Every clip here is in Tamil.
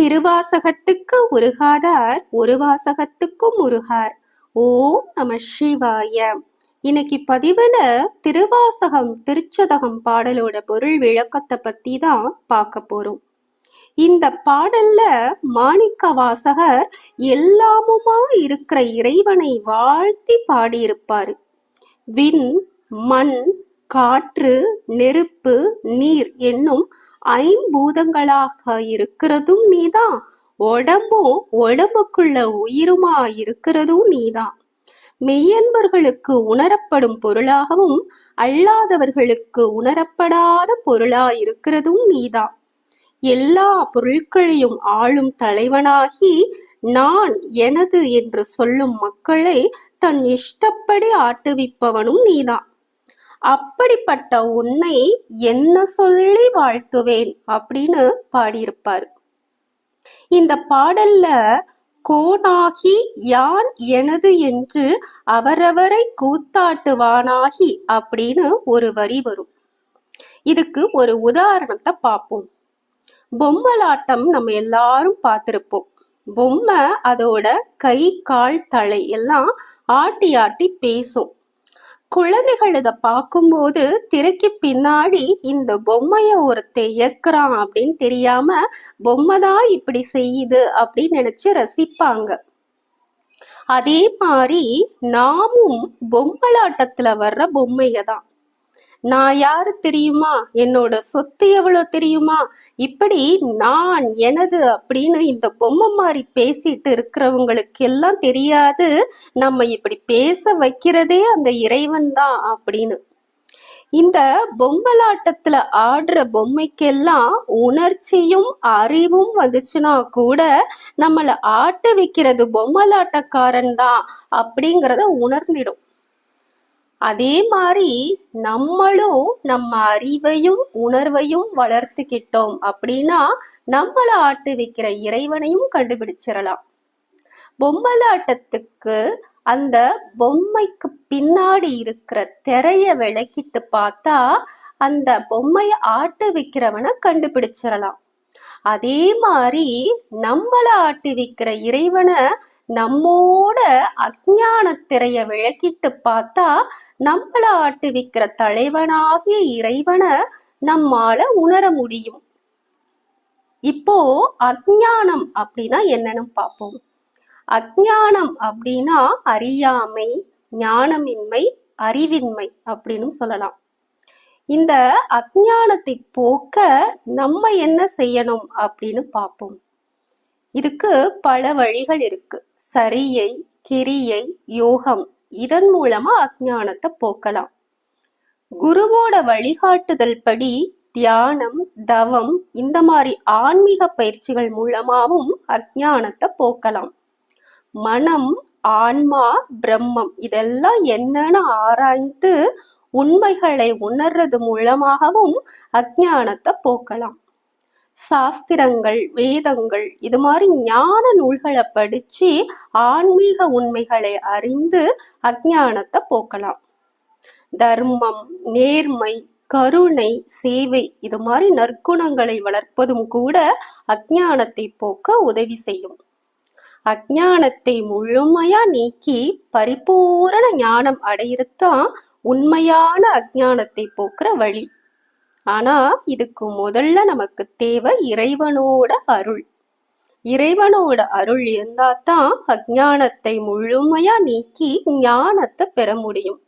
திருவாசகத்துக்கு உருகாதார் ஒரு வாசகத்துக்கும் உருகார். ஓம் நம சிவாய. இன்னைக்கு பதிவுல திருவாசகம் திருச்சதகம் பாடலோட பொருள் விளக்கத்தை பத்தி தான் பார்க்க போறோம். இந்த பாடல்ல மாணிக்க வாசகர் எல்லாமுமா இருக்கிற இறைவனை வாழ்த்தி பாடியிருப்பாரு. விண் மண் காற்று நெருப்பு நீர் என்னும் ஐம்பூதங்களாக இருக்கிறதும் நீதான் உடம்பும் உடம்புக்குள்ள உயிருமா இருக்கிறதும் நீதான் மெய்யன்பர்களுக்கு உணரப்படும் பொருளாகவும் அல்லாதவர்களுக்கு உணரப்படாத பொருளா இருக்கிறதும் நீதான் எல்லா பொருட்களையும் ஆளும் தலைவனாகி நான் எனது என்று சொல்லும் மக்களை தன் இஷ்டப்படி ஆட்டுவிப்பவனும் நீதான் அப்படிப்பட்ட உன்னை என்ன சொல்லி வாழ்த்துவேன் அப்படின்னு பாடியிருப்பார். இந்த பாடல்ல கோனாகி யான் எனது என்று அவரவரை கூத்தாட்டுவானாகி அப்படின்னு ஒரு வரி வரும். இதுக்கு ஒரு உதாரணத்தை பார்ப்போம். பொம்மலாட்டம் நம்ம எல்லாரும் பார்த்திருப்போம். பொம்மை அதோட கை கால் தலை எல்லாம் ஆட்டி ஆட்டி பேசும். குழந்தைகள் இதை பார்க்கும்போது திரைக்கு பின்னாடி இந்த பொம்மைய ஒருத்தன் இயக்குறான் அப்படின்னு தெரியாம பொம்மை தான் இப்படி செய்யுது அப்படின்னு நினைச்சு ரசிப்பாங்க. அதே மாதிரி நாமும் பொம்மலாட்டத்துல வர்ற பொம்மைய தான். நான் யாரு தெரியுமா? என்னோட சொத்து எவ்வளவு தெரியுமா? இப்படி நான் எனது அப்படின்னு இந்த பொம்மை மாதிரி பேசிட்டு இருக்கிறவங்களுக்கு எல்லாம் தெரியாது. நம்ம இப்படி பேச வைக்கிறதே அந்த இறைவன் தான் அப்படின்னு. இந்த பொம்மலாட்டத்துல ஆடுற பொம்மைக்கெல்லாம் உணர்ச்சியும் அறிவும் வந்துச்சுன்னா கூட நம்மளை ஆட்ட வைக்கிறது பொம்மலாட்டக்காரன் தான் அப்படிங்கிறத உணர்ந்திடும். அதே மாதிரி நம்மளும் நம்ம அறிவையும் உணர்வையும் வளர்த்துக்கிட்டோம் அப்படின்னா நம்மள ஆட்டு வைக்கிற இறைவனையும் கண்டுபிடிச்சிடலாம். பொம்மலாட்டத்துக்கு அந்த பொம்மைக்கு பின்னாடி இருக்கிற திரைய விளக்கிட்டு பார்த்தா அந்த பொம்மைய ஆட்டு வைக்கிறவனை கண்டுபிடிச்சிடலாம். அதே மாதிரி நம்மள ஆட்டி வைக்கிற இறைவனை நம்மோட அஜான திரைய விளக்கிட்டு பார்த்தா நம்மள ஆட்டுவிக்கிற தலைவனாகிய இறைவனை நம்மால உணர முடியும். இப்போ அஜ்ஞானம் அப்படின்னா என்னன்னு பார்ப்போம். அஜ்ஞானம் அப்படின்னா அறியாமை ஞானமின்மை அறிவின்மை அப்படின்னு சொல்லலாம். இந்த அஜ்ஞானத்தை போக்க நம்ம என்ன செய்யணும் அப்படின்னு பார்ப்போம். இதுக்கு பல வழிகள் இருக்கு. சரியை கிரியை யோகம் இதன் மூலமா அஜானத்தை போக்கலாம். குருவோட வழிகாட்டுதல் படி தியானம் தவம் இந்த மாதிரி ஆன்மீக பயிற்சிகள் மூலமாவும் அஜானத்தை போக்கலாம். மனம் ஆன்மா பிரம்மம் இதெல்லாம் என்னன்னு ஆராய்ந்து உண்மைகளை உணர்றது மூலமாகவும் அஜானத்தை போக்கலாம். சாஸ்திரங்கள் வேதங்கள் இது மாதிரி ஞான நூல்களை படிச்சு ஆன்மீக உண்மைகளை அறிந்து அஜானத்தை போக்கலாம். தர்மம் நேர்மை கருணை சேவை இது மாதிரி நற்குணங்களை வளர்ப்பதும் கூட அஜானத்தை போக்க உதவி செய்யும். அஜ்ஞானத்தை முழுமையா நீக்கி பரிபூரண ஞானம் அடையிறதுதான் உண்மையான அஜானத்தை போக்குற வழி. ஆனா இதுக்கு முதல்ல நமக்கு தேவை இறைவனோட அருள். இறைவனோட அருள் இருந்தா தான் அஜானத்தை முழுமையா நீக்கி ஞானத்தை பெற முடியும்.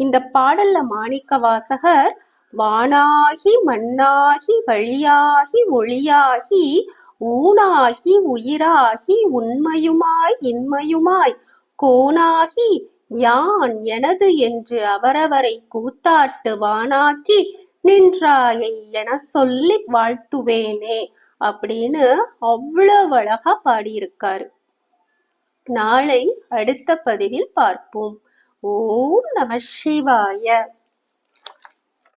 இந்த பாடல்ல மாணிக்க வாசகர் வானாகி மண்ணாகி வழியாகி ஒளியாகி ஊனாகி உயிராகி உண்மையுமாய் இன்மையுமாய் கோனாகி யான் எனது என்று அவரவரை கூத்தாட்டு வானாக்கி நின்றாயை என சொல்லி வாழ்த்துவேனே அப்படின்னு அவ்வளவு அழகா பாடியிருக்காரு. நாளை அடுத்த பதிவில் பார்ப்போம். ஓம் நம சிவாய.